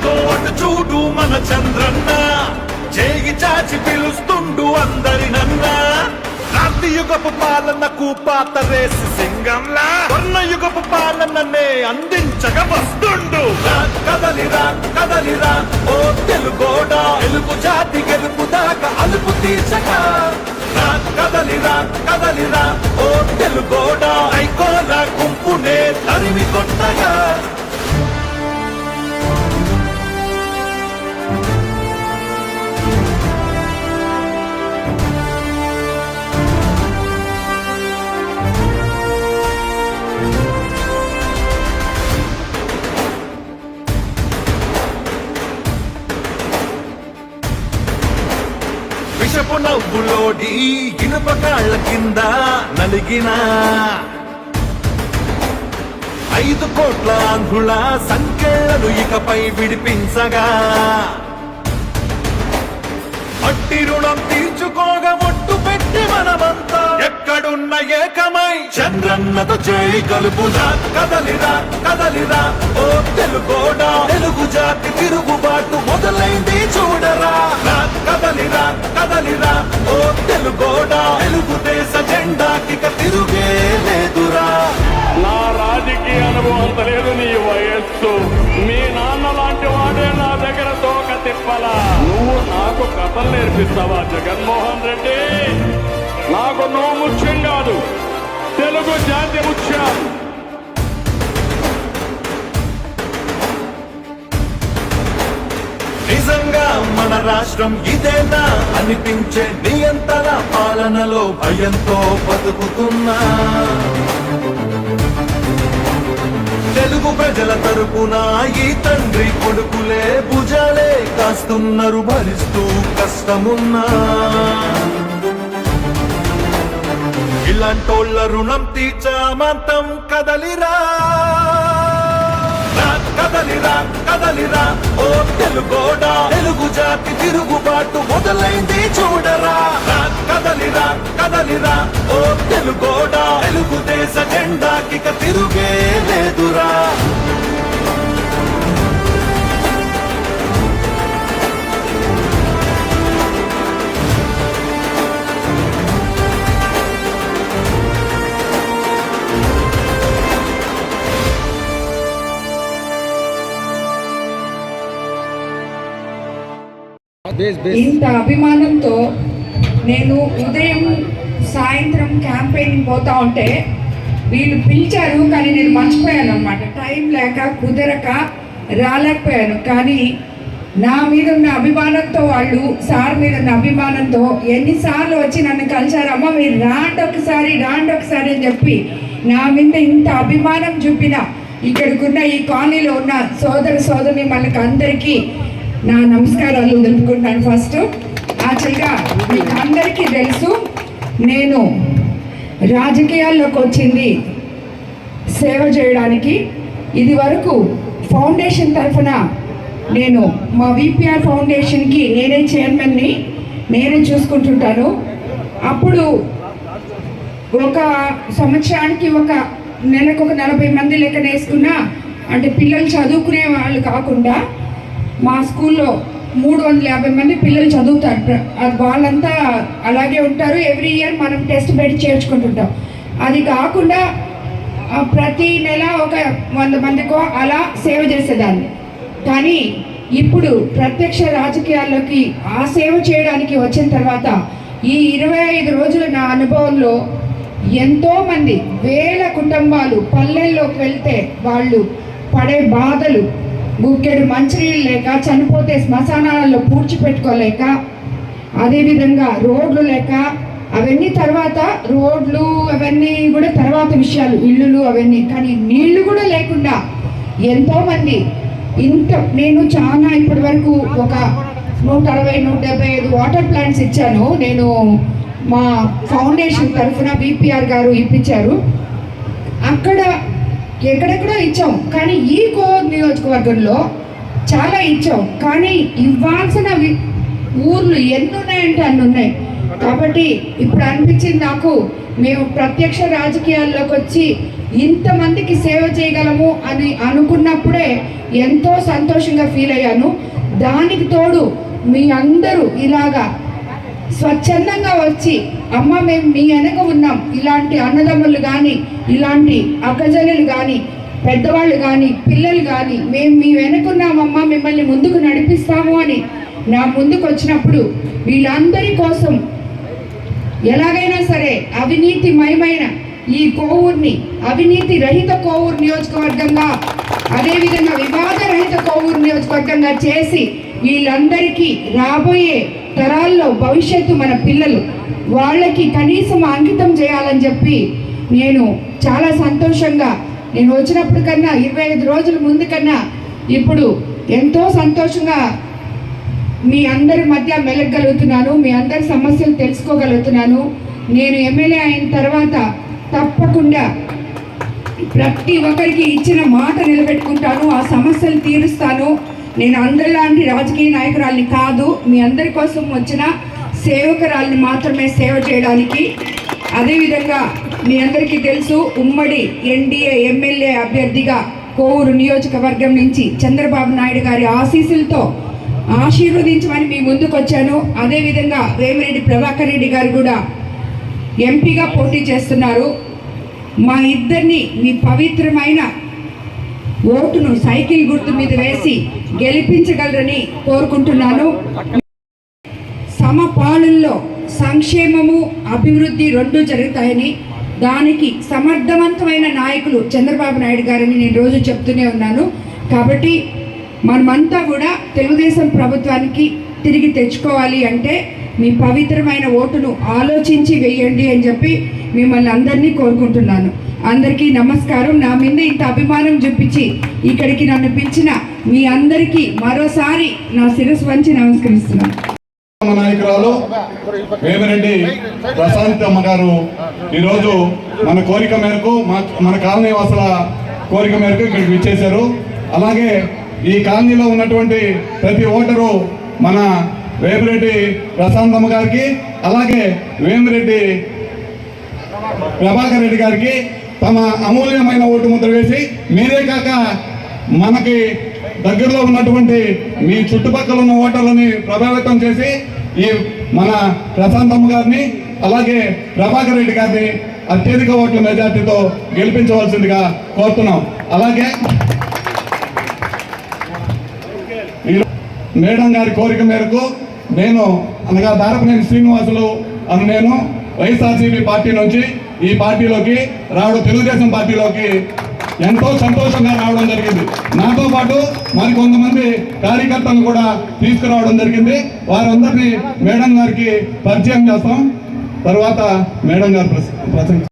ఇదిగో అటు చూడు మన చంద్రన్న. చేయి చాచి పిలుస్తుండు అందరినన్నా క్రాంతి యుగపు పాలనకు పాత రేసి సింగంలా. వర్ణ యుగపు పాలననే అందించగా వస్తుండు. కదలిరా కదలిరా ఓ తెలుగోడా తెలుగు జాతి గెలుపు దాకా అలుపు తీర్చగా. కదలిరా కదలిరా ఓ తెలుగోడా ఐకోల గుంపునే తరిమి కొట్టగా. ఈ ఇనుప కాళ్ళ కింద నలిగిన ఐదు కోట్ల ఆంధ్రుల సంఖ్యలు ఇకపై విడిపించగా. మట్టి రుణం తీర్చుకోగబట్టి పెట్టి మనమంతా. ఎక్కడున్న ఏకమై చంద్రన్నతో చేయి కలుపుదా కదలిరా కదలిరా ఓ తెలుగోడా తెలుగు జాతి తిరుగుబాటు మొదలైంది చూడరా. కదలిరా కదలిరా ఓ తెలుగోడా తెలుగుదేశ జెండాకి తిరుగే కథలు నేర్పిస్తావా జగన్మోహన్ రెడ్డి? నాకు నువ్వు ముఖ్యం కాదు. తెలుగు జాతి ముఖ్యం నిజంగా మన రాష్ట్రం ఇదేనా? అనిపించే నియంత్రణ పాలనలో భయంతో బతుకుతున్నా. తెలుగు ప్రజల తరపున ఈ తండ్రి కొడుకులే భుజాలే కాస్తున్నారు భరిస్తూ కష్టమున్నా. ఇలాంటోళ్ళ రుణం తీర్చామంతం కదలిరా కదలిరా. జాతిరా ఓ తెలుగోడా తెలుగు జాతి తిరుగుబాటు మొదలైంది చూడరా. కదలిరా కదలిరా ఓ తెలుగోడా తెలుగుదేశ జెండాకి తిరుగే లేదురా. ఇంత అభిమానంతో నేను ఉదయం సాయంత్రం క్యాంపెయిన్ పోతా ఉంటే వీళ్ళు పిలిచారు కానీ నేను మర్చిపోయాను అనమాట టైం లేక కుదరక రాలేకపోయాను. కానీ నా మీద ఉన్న అభిమానంతో వాళ్ళు సార్ మీద ఉన్న అభిమానంతో ఎన్నిసార్లు వచ్చి నన్ను కలిశారు అమ్మ మీరు రాండి ఒకసారి రాండి ఒకసారి అని చెప్పి నా మీద ఇంత అభిమానం చూపిన ఇక్కడికున్న ఈ కాలనీలో ఉన్న సోదర సోదరి మనకు అందరికీ నా నమస్కారాలు తెలుపుకుంటాను ఫస్ట్. యాక్చువల్గా మీకు అందరికీ తెలుసు నేను రాజకీయాల్లోకి వచ్చింది సేవ చేయడానికి. ఇది వరకు ఫౌండేషన్ తరఫున నేను మా విపిఆర్ ఫౌండేషన్కి నేనే చైర్మన్ని నేనే చూసుకుంటుంటాను. అప్పుడు ఒక సంవత్సరానికి ఒక నెలకు ఒక నలభై మంది లెక్కన వేసుకున్నా అంటే పిల్లలు చదువుకునే వాళ్ళు కాకుండా మా స్కూల్లో మూడు వందల యాభై మంది పిల్లలు చదువుతారు. అది వాళ్ళంతా అలాగే ఉంటారు. ఎవ్రీ ఇయర్ మనం టెస్ట్ పెట్టి చేర్చుకుంటుంటాం. అది కాకుండా ప్రతి నెల ఒక వంద మందికో అలా సేవ చేసేదాన్ని. కానీ ఇప్పుడు ప్రత్యక్ష రాజకీయాల్లోకి ఆ సేవ చేయడానికి వచ్చిన తర్వాత ఈ ఇరవై ఐదు రోజుల నా అనుభవంలో ఎంతోమంది వేల కుటుంబాలు పల్లెల్లోకి వెళ్తే వాళ్ళు పడే బాధలు గుక్కెడు మంచినీళ్ళు లేక చనిపోతే శ్మశానాలలో పూడ్చిపెట్టుకోలేక అదేవిధంగా రోడ్లు లేక అవన్నీ తర్వాత రోడ్లు అవన్నీ కూడా తర్వాత విషయాలు ఇల్లులు అవన్నీ కానీ నీళ్ళు కూడా లేకుండా ఎంతోమంది ఇంత నేను చాలా ఇప్పటి వరకు ఒక నూట అరవై నూట డెబ్బై ఐదు వాటర్ ప్లాంట్స్ ఇచ్చాను. నేను మా ఫౌండేషన్ తరఫున బీపీఆర్ గారు ఇప్పించారు. అక్కడ ఎక్కడెక్కడో ఇచ్చాం. కానీ ఈ కోర్ నియోజకవర్గంలో చాలా ఇచ్చాం. కానీ ఇవ్వాల్సిన ఊర్లు ఎన్ని ఉన్నాయంటే అన్ని ఉన్నాయి కాబట్టి ఇప్పుడు అనిపించింది నాకు మేము ప్రత్యక్ష రాజకీయాల్లోకి వచ్చి ఇంతమందికి సేవ చేయగలము అని అనుకున్నప్పుడే ఎంతో సంతోషంగా ఫీల్ అయ్యాను. దానికి తోడు మీ అందరూ ఇలాగా స్వచ్ఛందంగా వచ్చి అమ్మ మేము మీ వెనక ఉన్నాం. ఇలాంటి అన్నదమ్ములు కానీ ఇలాంటి అక్కజనులు కానీ పెద్దవాళ్ళు కానీ పిల్లలు కానీ మేము మీ వెనకున్నామమ్మా మిమ్మల్ని ముందుకు నడిపిస్తాము అని నా ముందుకు వచ్చినప్పుడు వీళ్ళందరి కోసం ఎలాగైనా సరే అవినీతి మయమైన ఈ కోవూర్ని అవినీతి రహిత కోవూరు నియోజకవర్గంగా అదేవిధంగా వివాద రహిత కోవూరు నియోజకవర్గంగా చేసి వీళ్ళందరికీ రాబోయే తరాల్లో భవిష్యత్తు మన పిల్లలు వాళ్ళకి కనీసం అంకితం చేయాలని చెప్పి నేను చాలా సంతోషంగా నేను వచ్చినప్పుడు కన్నా ఇరవై ఐదు రోజుల ముందు కన్నా ఇప్పుడు ఎంతో సంతోషంగా మీ అందరి మధ్య మెలగలుగుతున్నాను మీ అందరి సమస్యలు తెలుసుకోగలుగుతున్నాను. నేను ఎమ్మెల్యే అయిన తర్వాత తప్పకుండా ప్రతి ఒక్కరికి ఇచ్చిన మాట నిలబెట్టుకుంటాను ఆ సమస్యలు తీరుస్తాను. నేను అందరిలాంటి రాజకీయ నాయకురాల్ని కాదు మీ అందరి కోసం వచ్చిన సేవకురాల్ని మాత్రమే సేవ చేయడానికి. అదేవిధంగా మీ అందరికీ తెలుసు ఉమ్మడి ఎన్డీఏ ఎమ్మెల్యే అభ్యర్థిగా కోవూరు నియోజకవర్గం నుంచి చంద్రబాబు నాయుడు గారి ఆశీస్సులతో ఆశీర్వదించమని మీ ముందుకు వచ్చాను. అదేవిధంగా వేమిరెడ్డి ప్రభాకర్ రెడ్డి గారు కూడా ఎంపీగా పోటీ చేస్తున్నారు. మా ఇద్దరిని మీ పవిత్రమైన ఓటును సైకిల్ గుర్తు మీద వేసి గెలిపించగలరని కోరుకుంటున్నాను. సమపాలనలో సంక్షేమము అభివృద్ధి రెండు జరుగుతాయని దానికి సమర్థవంతమైన నాయకులు చంద్రబాబు నాయుడు గారని నేను రోజు చెప్తూనే ఉన్నాను. కాబట్టి మనమంతా కూడా తెలుగుదేశం ప్రభుత్వానికి తిరిగి తెచ్చుకోవాలి అంటే మీ పవిత్రమైన ఓటును ఆలోచించి వేయండి అని చెప్పి మిమ్మల్ని అందరినీ కోరుకుంటున్నాను. అందరికీ నమస్కారం. నా మీద ఇంత అభిమానం చూపించి ఇక్కడికి నన్ను పిలిచిన మీ అందరికీ మరోసారి నా శిరస్సు వంచి నమస్కరిస్తున్నాను నాయకురాలు వేమిరెడ్డి ప్రశాంతమ్మ గారు ఈరోజు మన కోరిక మేరకు మా మన కాలనీ వాసుల కోరిక మేరకు ఇక్కడికి విచ్చేశారు. అలాగే ఈ కాలనీలో ఉన్నటువంటి ప్రతి ఓటరు మన వేమిరెడ్డి ప్రశాంతమ్మ గారికి అలాగే వేమిరెడ్డి ప్రభాకర్ రెడ్డి గారికి తమ అమూల్యమైన ఓటు ముద్ర వేసి మీరే కాక మనకి దగ్గరలో ఉన్నటువంటి మీ చుట్టుపక్కల ఉన్న ఓటర్లని ప్రభావితం చేసి ఈ మన ప్రశాంతమ్మ గారిని అలాగే ప్రభాకర్ రెడ్డి గారిని అత్యధిక ఓట్ల మెజార్టీతో గెలిపించవలసిందిగా కోరుతున్నాం. అలాగే ఈ- మేడం గారి కోరిక మేరకు నేను అనగా దారపనేని శ్రీనివాసులు అను నేను. వైఎస్ఆర్సీపీ పార్టీ నుంచి ఈ పార్టీలోకి రావడం తెలుగుదేశం పార్టీలోకి ఎంతో సంతోషంగా రావడం జరిగింది. నాతో పాటు మరి కొంతమంది కార్యకర్తలను కూడా తీసుకురావడం జరిగింది. వారందరినీ మేడం గారికి పరిచయం చేస్తాం. తర్వాత మేడం గారు ప్రస-